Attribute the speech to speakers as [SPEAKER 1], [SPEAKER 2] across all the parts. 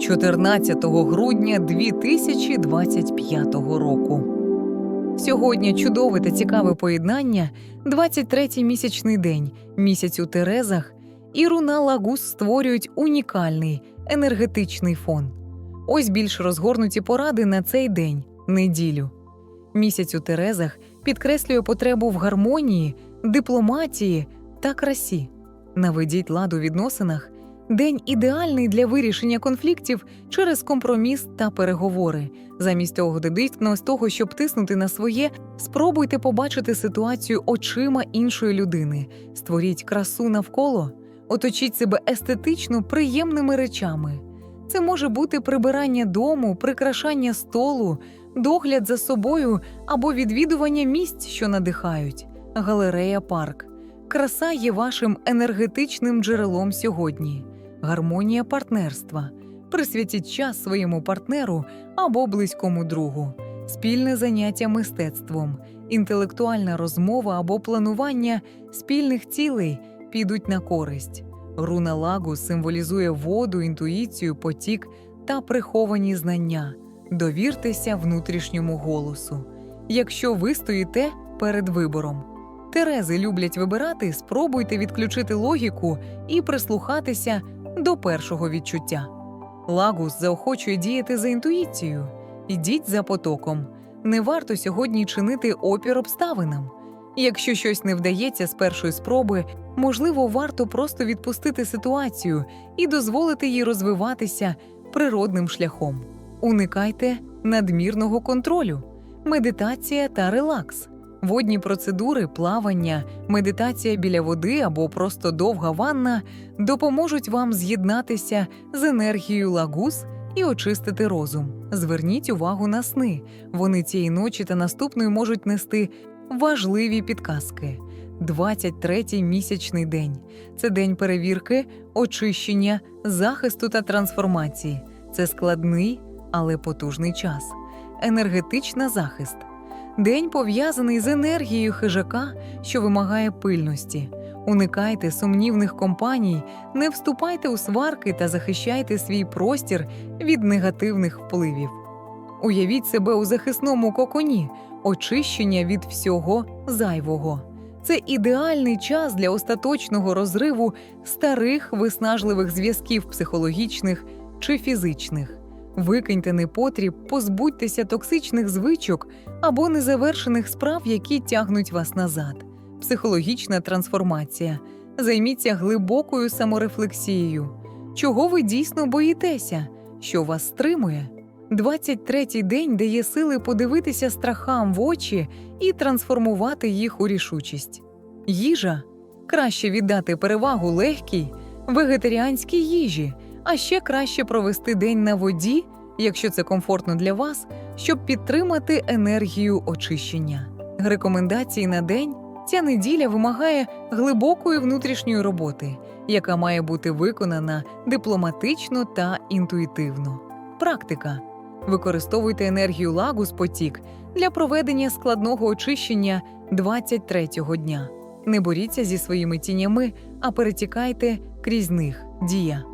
[SPEAKER 1] 14 грудня 2025 року. Сьогодні чудове та цікаве поєднання, 23-й місячний день, місяць у Терезах, і руна Лагус створюють унікальний енергетичний фон. Ось більш розгорнуті поради на цей день, неділю. Місяць у Терезах підкреслює потребу в гармонії, дипломатії та красі. Наведіть лад у відносинах. День ідеальний для вирішення конфліктів через компроміс та переговори. Замість того, дидиткно з того, щоб тиснути на своє, спробуйте побачити ситуацію очима іншої людини, створіть красу навколо, оточіть себе естетично приємними речами. Це може бути прибирання дому, прикрашання столу, догляд за собою або відвідування місць, що надихають, галерея парк. Краса є вашим енергетичним джерелом сьогодні, гармонія партнерства. Присвятіть час своєму партнеру або близькому другу, спільне заняття мистецтвом, інтелектуальна розмова або планування спільних цілей підуть на користь. Руна лагу символізує воду, інтуїцію, потік та приховані знання. Довіртеся внутрішньому голосу. Якщо ви стоїте перед вибором. Терези люблять вибирати, спробуйте відключити логіку і прислухатися до першого відчуття. Лагус заохочує діяти за інтуїцією. Ідіть за потоком. Не варто сьогодні чинити опір обставинам. Якщо щось не вдається з першої спроби, можливо, варто просто відпустити ситуацію і дозволити їй розвиватися природним шляхом. Уникайте надмірного контролю, медитація та релакс. Водні процедури, плавання, медитація біля води або просто довга ванна допоможуть вам з'єднатися з енергією лагус і очистити розум. Зверніть увагу на сни. Вони цієї ночі та наступної можуть нести важливі підказки. 23-й місячний день це день перевірки, очищення, захисту та трансформації. Це складний, але потужний час. Енергетична захист. День пов'язаний з енергією хижака, що вимагає пильності. Уникайте сумнівних компаній, не вступайте у сварки та захищайте свій простір від негативних впливів. Уявіть себе у захисному коконі, очищення від всього зайвого. Це ідеальний час для остаточного розриву старих виснажливих зв'язків психологічних чи фізичних. Викиньте непотріб, позбудьтеся токсичних звичок або незавершених справ, які тягнуть вас назад. Психологічна трансформація. Займіться глибокою саморефлексією. Чого ви дійсно боїтеся? Що вас стримує? 23-й день дає сили подивитися страхам в очі і трансформувати їх у рішучість. Їжа краще віддати перевагу легкій, вегетаріанській їжі, а ще краще провести день на воді, якщо це комфортно для вас, щоб підтримати енергію очищення. Рекомендації на день ця неділя вимагає глибокої внутрішньої роботи, яка має бути виконана дипломатично та інтуїтивно. Практика. Використовуйте енергію лагус потік для проведення складного очищення 23-го дня. Не боріться зі своїми тінями, а перетікайте крізь них дія.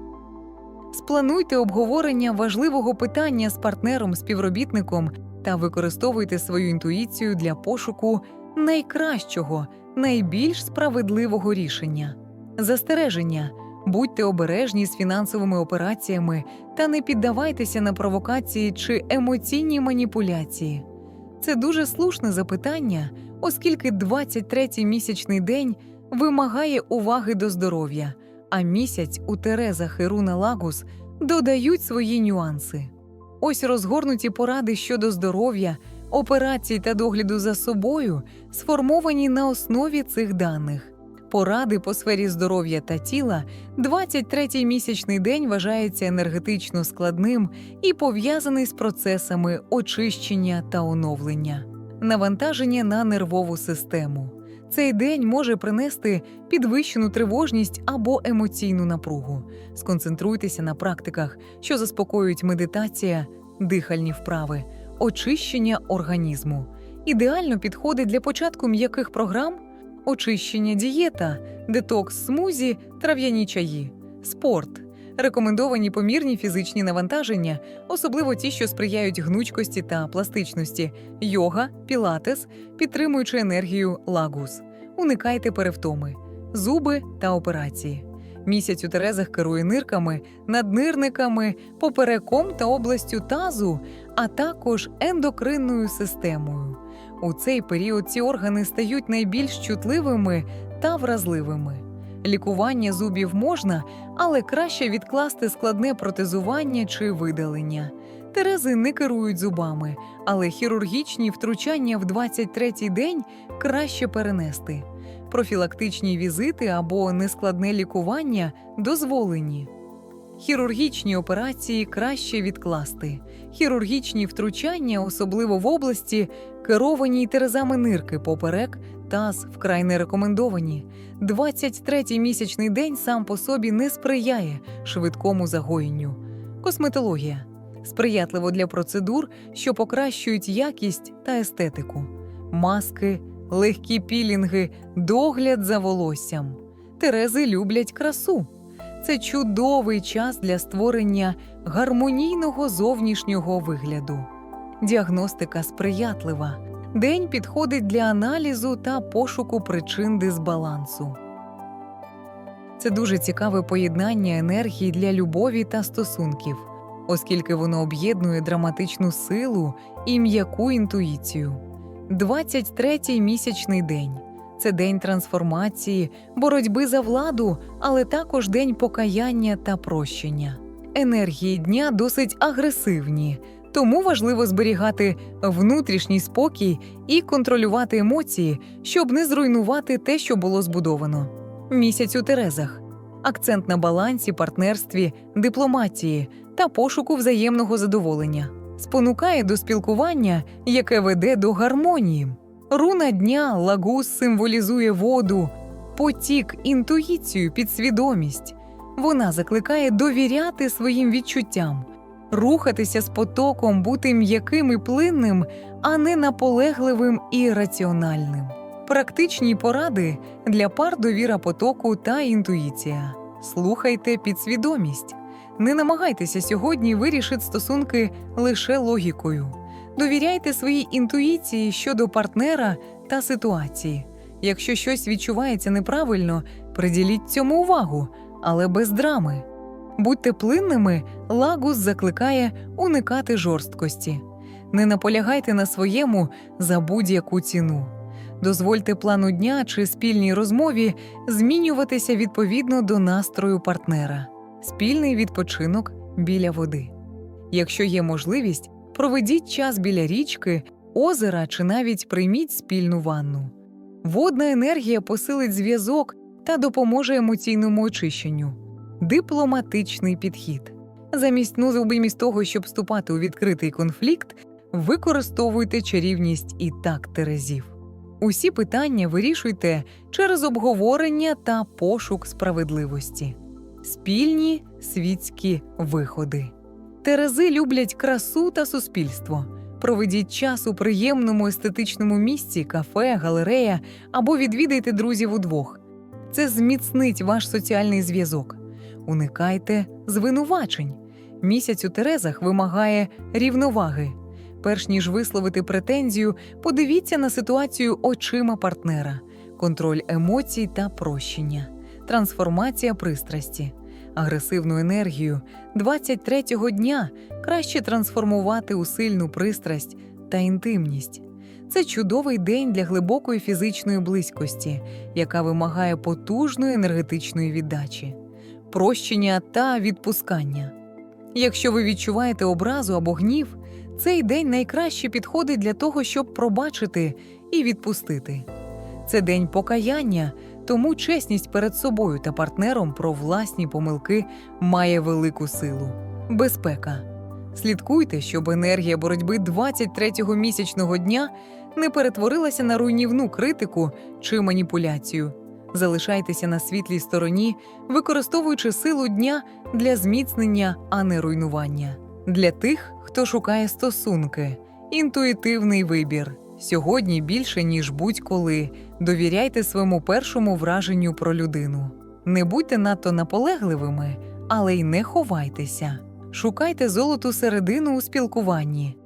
[SPEAKER 1] Сплануйте обговорення важливого питання з партнером, співробітником та використовуйте свою інтуїцію для пошуку найкращого, найбільш справедливого рішення. Застереження. Будьте обережні з фінансовими операціями та не піддавайтеся на провокації чи емоційні маніпуляції. Це дуже слушне запитання, оскільки 23-й місячний день вимагає уваги до здоров'я, а місяць у Терезах і Руна Лагус додають свої нюанси. Ось розгорнуті поради щодо здоров'я, операцій та догляду за собою сформовані на основі цих даних. Поради по сфері здоров'я та тіла 23-й місячний день вважається енергетично складним і пов'язаний з процесами очищення та оновлення, навантаження на нервову систему. Цей день може принести підвищену тривожність або емоційну напругу. Сконцентруйтеся на практиках, що заспокоюють медитація, дихальні вправи, очищення організму. Ідеально підходить для початку м'яких програм очищення дієта, детокс смузі, трав'яні чаї, спорт. Рекомендовані помірні фізичні навантаження, особливо ті, що сприяють гнучкості та пластичності, йога, пілатес, підтримуючи енергію лагус. Уникайте перевтоми, зуби та операції. Місяць у Терезах керує нирками, наднирниками, попереком та областю тазу, а також ендокринною системою. У цей період ці органи стають найбільш чутливими та вразливими. Лікування зубів можна, але краще відкласти складне протезування чи видалення. Терези не керують зубами, але хірургічні втручання в 23-й день краще перенести. Профілактичні візити або нескладне лікування дозволені. Хірургічні операції краще відкласти. Хірургічні втручання, особливо в області, керовані терезами нирки поперек, таз вкрай не рекомендовані. 23-й місячний день сам по собі не сприяє швидкому загоєнню. Косметологія сприятливо для процедур, що покращують якість та естетику, маски, легкі пілінги, догляд за волоссям. Терези люблять красу. Це чудовий час для створення гармонійного зовнішнього вигляду. Діагностика сприятлива. День підходить для аналізу та пошуку причин дисбалансу. Це дуже цікаве поєднання енергії для любові та стосунків, оскільки воно об'єднує драматичну силу і м'яку інтуїцію. 23-й місячний день це день трансформації, боротьби за владу, але також день покаяння та прощення. Енергії дня досить агресивні, тому важливо зберігати внутрішній спокій і контролювати емоції, щоб не зруйнувати те, що було збудовано. Місяць у Терезах акцент на балансі, партнерстві, дипломатії та пошуку взаємного задоволення спонукає до спілкування, яке веде до гармонії. Руна дня лагус символізує воду, потік, інтуїцію, підсвідомість. Вона закликає довіряти своїм відчуттям, рухатися з потоком, бути м'яким і плинним, а не наполегливим і раціональним. Практичні поради для пар довіра потоку та інтуїція. Слухайте підсвідомість. Не намагайтеся сьогодні вирішити стосунки лише логікою. Довіряйте своїй інтуїції щодо партнера та ситуації. Якщо щось відчувається неправильно, приділіть цьому увагу, але без драми. Будьте плинними, лагус закликає уникати жорсткості. Не наполягайте на своєму за будь-яку ціну. Дозвольте плану дня чи спільній розмові змінюватися відповідно до настрою партнера, спільний відпочинок біля води. Якщо є можливість, проведіть час біля річки, озера чи навіть прийміть спільну ванну. Водна енергія посилить зв'язок та допоможе емоційному очищенню. Дипломатичний підхід. Замість ну, замість того, щоб вступати у відкритий конфлікт, використовуйте чарівність і так терезів. Усі питання вирішуйте через обговорення та пошук справедливості, спільні світські виходи. Терези люблять красу та суспільство. Проведіть час у приємному естетичному місці, кафе, галерея або відвідайте друзів удвох. Це зміцнить ваш соціальний зв'язок. Уникайте звинувачень. Місяць у Терезах вимагає рівноваги. Перш ніж висловити претензію, подивіться на ситуацію очима партнера, контроль емоцій та прощення, трансформація пристрасті, агресивну енергію 23-го дня краще трансформувати у сильну пристрасть та інтимність. Це чудовий день для глибокої фізичної близькості, яка вимагає потужної енергетичної віддачі, прощення та відпускання. Якщо ви відчуваєте образу або гнів, цей день найкраще підходить для того, щоб пробачити і відпустити. Це день покаяння, тому чесність перед собою та партнером про власні помилки має велику силу. Безпека. Слідкуйте, щоб енергія боротьби 23-го місячного дня не перетворилася на руйнівну критику чи маніпуляцію. Залишайтеся на світлій стороні, використовуючи силу дня для зміцнення, а не руйнування. Для тих, хто шукає стосунки, інтуїтивний вибір. Сьогодні більше, ніж будь-коли. Довіряйте своєму першому враженню про людину. Не будьте надто наполегливими, але й не ховайтеся. Шукайте золоту середину у спілкуванні.